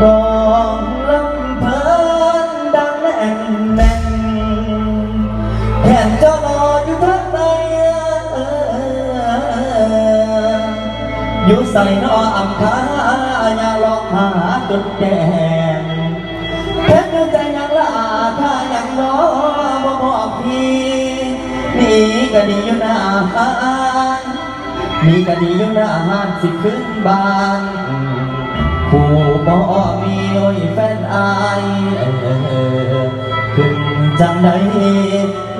บองลำเพลินดังแน่นแนนแผ่นจอรออยู่ทักใดอยู่ใส่นออำคาอย่าลองหาจุดแก่แค่เนื้ใจยังละอาถ้ายังน้อบ่บอกพี่นี่ก็ดีอยู่หน้าฮาะมีก็ดีอยู่หน้าฮาะสิขึ้นบานผู้ มีหน่อยแฟนอายขึ้นจังได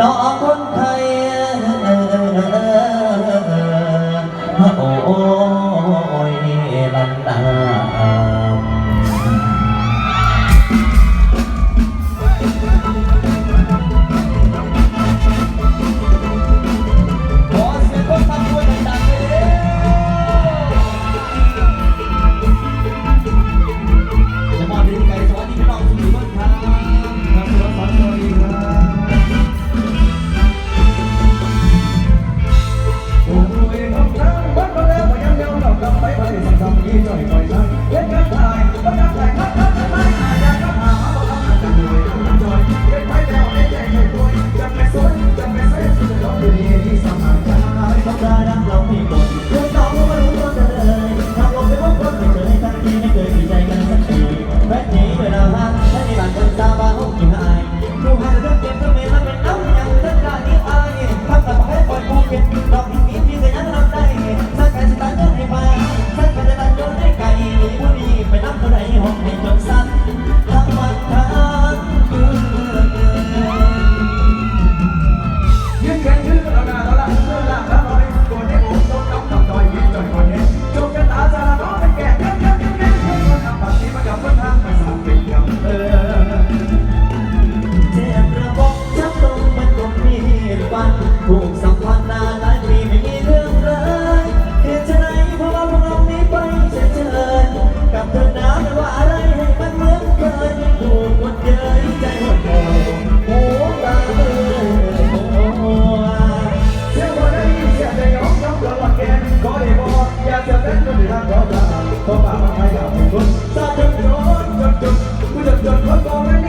น้องคนไทย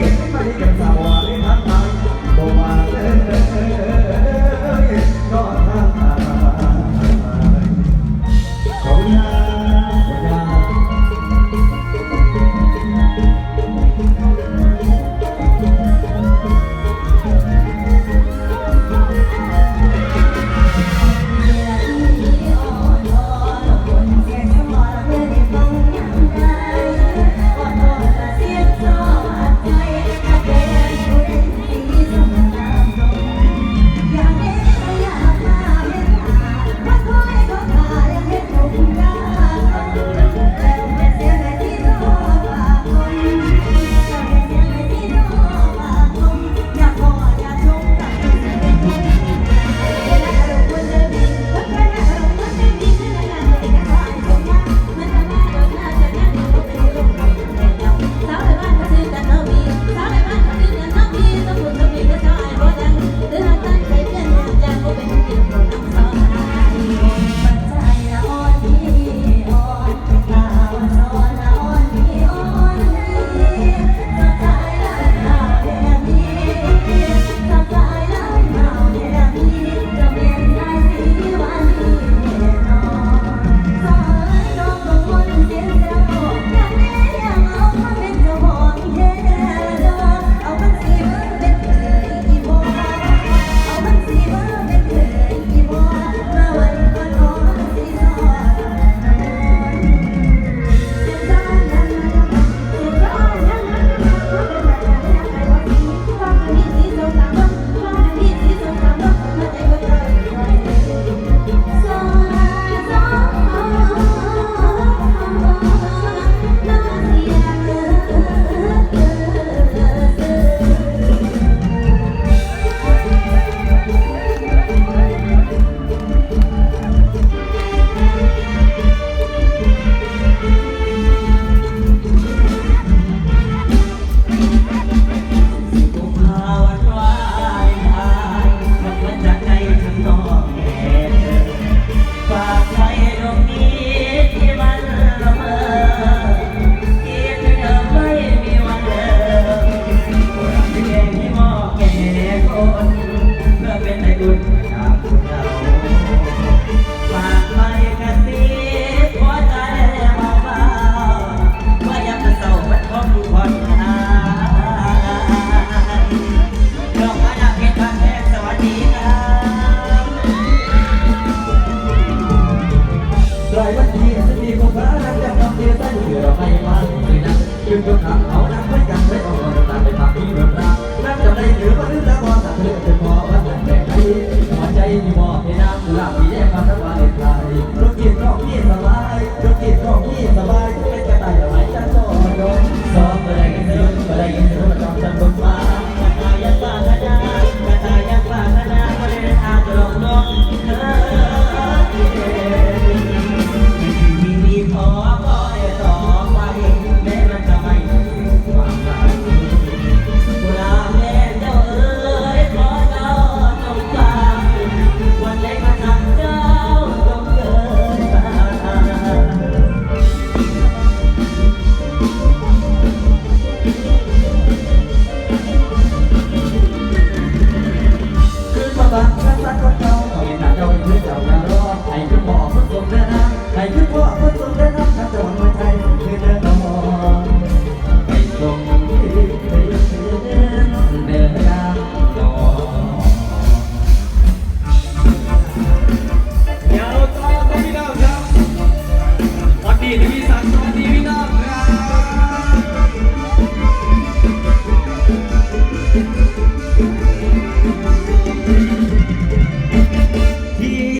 Thank you.